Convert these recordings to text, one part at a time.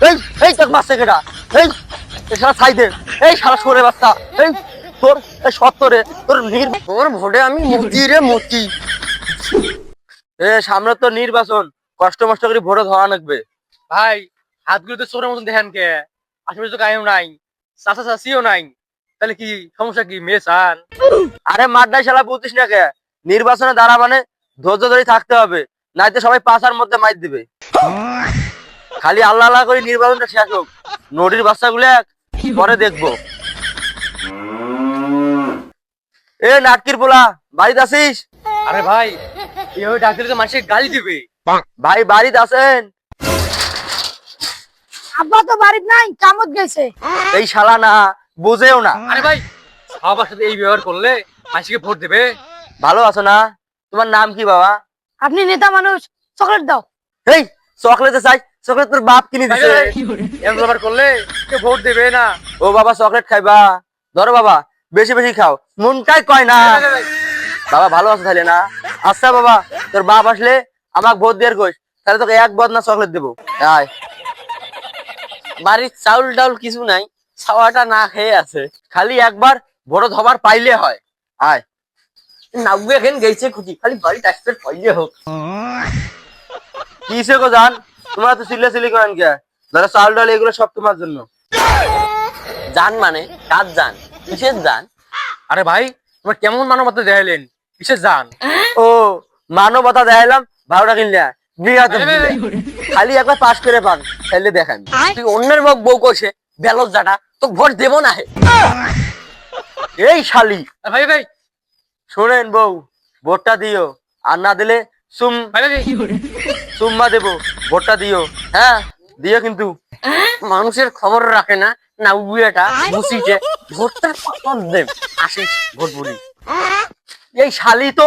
এই এই তোর মারছে কেটা এই ছাই দে এই শালা সরে বাচ্চা। এই, তোর, এই সত্তরে। তোর নির তোর ভোটে আমি মুতি রে মুতি। এ, সামনে তো নির্বাচন। কষ্ট মষ্ট করে ভোটে ধরা লাগবে ভাই হাতগুলো তো চোরের মতন দেখেন কে? আশেপাশে তো গায়েও নাই। চাচা চাচিও নাই। তাহলে কি সমস্যা কি? মেয়ে চান আরে মাড্ডাই শালা বুঝিস না কে? নির্বাচনে দাঁড়া মানে ধৈর্য ধরে থাকতে হবে। নাইতে সবাই পাশার মধ্যে মাইর দিবে। খালি আল্লাহ আল্লাহ করে নির্বাচনটা শেষ হোক। নদীর বাচ্চাগুলো পরে দেখব। এ নাটকির পোলা বাড়িতে আসিস আরে ভাই এইভাবে ডাক দিলে তো মানুষের গালি দিবে। ভাই বাড়িতে আছেন? আব্বা তো বাড়িতে নাই কামত গেছে। এই শালা না বুঝেও না। আরে ভাই সবার সাথে এই ব্যবহার করলে মানুষকে ভোট দেবে। ভালো আছো না? তোমার নাম কি বাবা? আপনি নেতা মানুষ চকলেট দাও। এই চকলেটে চাই। চকলেট তোর বাপ কিনে দিছে। এমন ব্যবহার করলে কেউ ভোট দেবে না। ও বাবা চকলেট খাইবা। ধরো বাবা বেশি বেশি খাও। মনটাই কয় না? বাবা ভালো আছো তাহলে না? আচ্ছা বাবা তোর বাপ আসলে আমাকে ভোট দিয়ে কইস। তাহলে তোকে এক বদনা চকলেট দেবো। আয়। বাড়ির চাউল ডাউল কিছু নাই ছাওয়াটা না খেয়ে আছে। খালি একবার ভোট হবার পাইলে হয়। আয়। নাবু এখন গেছে খুঁজি খালি বাড়ি টাইপের পাইলে হোক। কিসে গো জান? তোমরা তো সিলে সিলি করেন কে? ধরো চাউল ডাল এগুলো সব তোমার জন্য। জান মানে কাজ জান কিসের জান আরে ভাই তোমার কেমন মানবতা দেখাইলেন? কিসের যান। ও মানবতা দেখাইলাম ভালোটা কিনলে। খালি একবার পাস করে পান তাহলে দেখান। তুই অন্যের মুখ বউ কইছে বেলস জাটা তো ভোট দেবো না এই শালি। ভাই ভাই। শোনেন বউ ভোটটা দিও আর না দিলে সুম সুম্মা দেবো ভোটটা দিও। হ্যাঁ দিও কিন্তু। মানুষের খবর রাখে না না ভোটটা দেব? আসিস ভোট বলি এই শালি তো।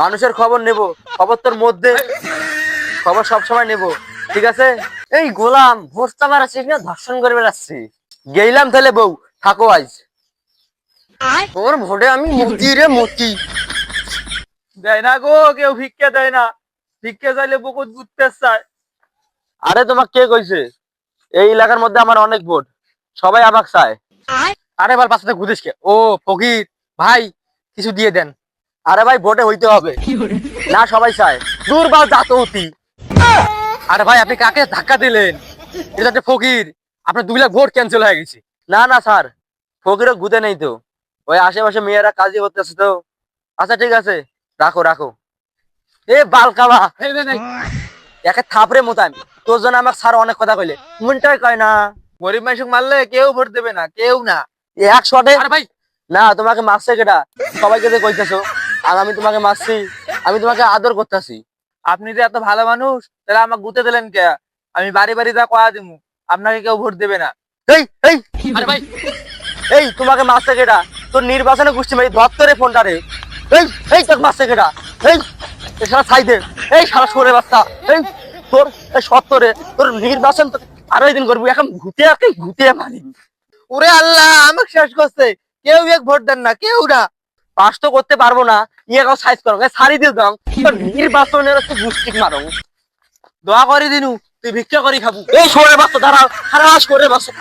মানুষের খবর নেব খবর তোর মধ্যে। খবর সব সময় নেব ঠিক আছে? এই গোলাম ভোট চাবার আছিস না ধর্ষণ করে বেড়াচ্ছি গেইলাম তাহলে বউ থাকো আজ। তোর ভোটে আমি মতি রে মতি। দেয় না গো কেউ ভিক্ষা দেয় না। ভিক্ষা চাইলে বকুত ঘুরতে চায় আরে তোমাকে কে কইছে? এই এলাকার মধ্যে আমার অনেক ভোট। সবাই আমাকে চায়। আরে বার পাশে ঘুরিস কে? ও ফকির ভাই কিছু দিয়ে দেন। আরে ভাই ভোটে হইতে হবে। না সবাই চায়। দুর্বল জাত অতি আরে ভাই আপনি কাকে ধাক্কা দিলেন? এটা একটা ফকির। আপনার দুই লাখ ভোট ক্যান্সেল হয়ে গেছে। না না স্যার। ফকিরও গুতে নেই তো। ওই আশেপাশে মেয়েরা কাজই করতেছে তো। আচ্ছা ঠিক আছে। রাখো রাখো। এ বালকাবা একে থাপড়ে মোতাম তোর জন্য আমাকে স্যার অনেক কথা কইলে। মনটাই কয় না। গরিব মানুষ মারলে কেউ ভোট দেবে না কেউ না। এক শটে। ভাই। না তোমাকে মারছে কেটা সবাইকে যে কইতেছো। আর আমি তোমাকে মারছি। আমি তোমাকে আদর করতেছি। আপনি যে এত ভালো মানুষ তাহলে আমাকে গুতে দিলেন কে? আমি বাড়ি বাড়ি যা কয়া দিমু। আপনাকে কেউ ভোট দেবে না। এই এই। আরে ভাই। এই তোমাকে মারছে কেটা তোর নির্বাচনে গোষ্ঠী মারি ধত্তরে ফোনটা রে। এই এই তোর মারছে কেটা এই ছাই এই সরে বাচ্চা। এই, তোর, এই সত্তরে তোর নির্বাচন আরও দিন করবি। এখন ওরে আল্লাহ, আমাকে শেষ করছে। কেউ এক ভোট দেন না, কেউ না। পাস তো করতে পারব না। ইয়ে কাউ সাইজ করো। সারি দিয়ে দাও। তোর নির্বাচনের হচ্ছে গুষ্টি মারো। দোয়া করে দিনু, তুই ভিক্ষা করি খাব। এই সরে বাচ্চা, দাঁড়াও। খারাপ করে বাচ্চা।